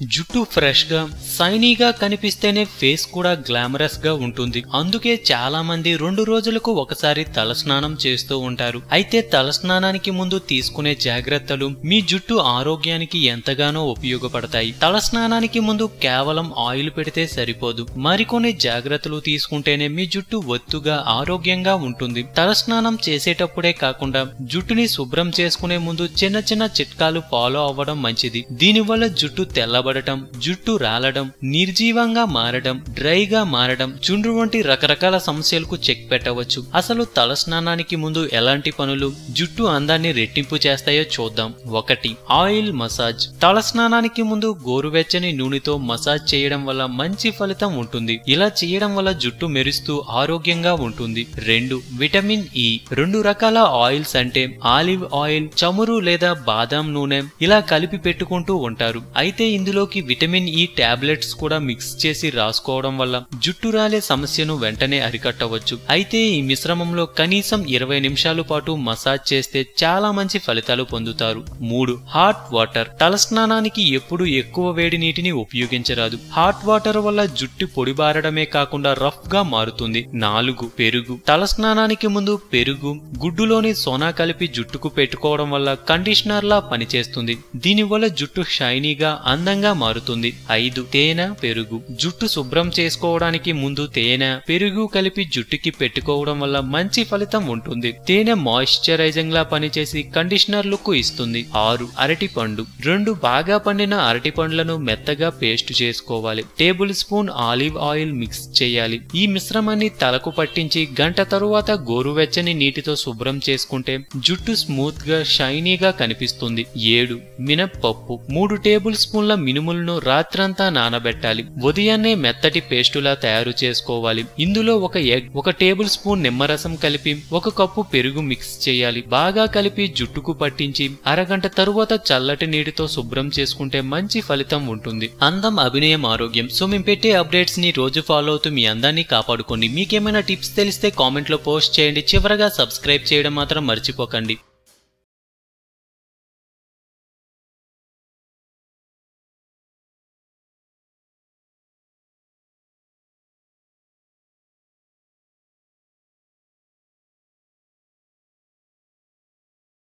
జుట్టు ఫ్రెష్గా సైనీగా కనిపిస్తేనే ఫేస్ కూడా గ్లామరస్గా ఉంటుంది. అందుకే చాలా మంది రెండు రోజులకు ఒకసారి తలస్నానం చేస్తూ ఉంటారు. అయితే తలస్నానానికి ముందు తీసుకునే జాగ్రత్తలు మీ జుట్టు ఆరోగ్యానికి ఎంతగానో ఉపయోగపడతాయి. తలస్నానానికి ముందు కేవలం ఆయిల్ పెడితే సరిపోదు. మరికొన్ని జాగ్రత్తలు తీసుకుంటేనే మీ జుట్టు ఒత్తుగా ఆరోగ్యంగా ఉంటుంది. తలస్నానం చేసేటప్పుడే కాకుండా జుట్టుని శుభ్రం చేసుకునే ముందు చిన్న చిన్న చిట్కాలు ఫాలో అవ్వడం మంచిది. దీనివల్ల జుట్టు తెల్లబడటం జుట్టు రాలడం నిర్జీవంగా మారడం డ్రైగా మారడం చుండ్రు వంటి రకరకాల సమస్యలకు చెక్ పెట్టవచ్చు. అసలు తలస్నానానికి ముందు ఎలాంటి పనులు జుట్టు అందాన్ని రెట్టింపు చేస్తాయో చూద్దాం. ఒకటి ఆయిల్ మసాజ్. తలస్నానానికి ముందు గోరువెచ్చని నూనెతో మసాజ్ చేయడం వల్ల మంచి ఫలితం ఉంటుంది. ఇలా చేయడం వల్ల జుట్టు మెరుస్తూ ఆరోగ్యంగా ఉంటుంది. రెండు విటమిన్ ఇ రెండు రకాల ఆయిల్స్ అంటే ఆలివ్ ఆయిల్ చమురు లేదా బాదం నూనె ఇలా కలిపి పెట్టుకుంటూ ఉంటారు. అయితే ఇందులో ఇందులోకి విటమిన్ ఈ టాబ్లెట్స్ కూడా మిక్స్ చేసి రాసుకోవడం వల్ల జుట్టు రాలే సమస్యను వెంటనే అరికట్టవచ్చు. అయితే ఈ మిశ్రమంలో కనీసం ఇరవై నిమిషాల పాటు మసాజ్ చేస్తే చాలా మంచి ఫలితాలు పొందుతారు. మూడు హాట్ వాటర్. తలస్నానానికి ఎప్పుడు ఎక్కువ వేడి నీటిని ఉపయోగించరాదు. హాట్ వాటర్ వల్ల జుట్టు పొడిబారడమే కాకుండా రఫ్గా మారుతుంది. నాలుగు పెరుగు. తలస్నానానికి ముందు పెరుగు గుడ్డులోని సోనా కలిపి జుట్టుకు పెట్టుకోవడం వల్ల కండిషనర్ లా పనిచేస్తుంది. దీనివల్ల జుట్టు షైనీగా అందంగా మారుతుంది. ఐదు. తేనె పెరుగు. జుట్టు శుభ్రం చేసుకోవడానికి ముందు తేనె పెరుగు కలిపి జుట్టుకి పెట్టుకోవడం వల్ల మంచి ఫలితం ఉంటుంది. తేనె మాయిశ్చరైజింగ్ లా పనిచేసి కండిషనర్ లుక్ ఇస్తుంది. ఆరు. అరటి పండు రెండు బాగా పండిన అరటి పండ్లను మెత్తగా పేస్ట్ చేసుకోవాలి. Tablespoon olive oil mix చేయాలి. ఈ మిశ్రమాన్ని తలకు పట్టించి గంట తరువాత గోరువెచ్చని నీటితో శుభ్రం చేసుకుంటే జుట్టు స్మూత్గా షైనీగా కనిపిస్తుంది. ఏడు. మినప్పప్పు. మూడు టేబుల్ స్పూన్ల మినుములను రాత్రంతా నానబెట్టాలి. ఉదయాన్నే మెత్తటి పేస్టులా తయారు చేసుకోవాలి. ఇందులో ఒక ఎగ్ ఒక టేబుల్ స్పూన్ నిమ్మరసం కలిపి ఒక కప్పు పెరుగు మిక్స్ చేయాలి. బాగా కలిపి జుట్టుకు పట్టించి అరగంట తరువాత చల్లటి నీటితో శుభ్రం చేసుకుంటే మంచి ఫలితం ఉంటుంది. అందం అభినయం ఆరోగ్యం. సో మేము పెట్టే అప్డేట్స్ని రోజు ఫాలో అవుతూ మీ అందాన్ని కాపాడుకోండి. మీకేమైనా టిప్స్ తెలిస్తే కామెంట్లో పోస్ట్ చేయండి. చివరగా సబ్స్క్రైబ్ చేయడం మాత్రం మర్చిపోకండి.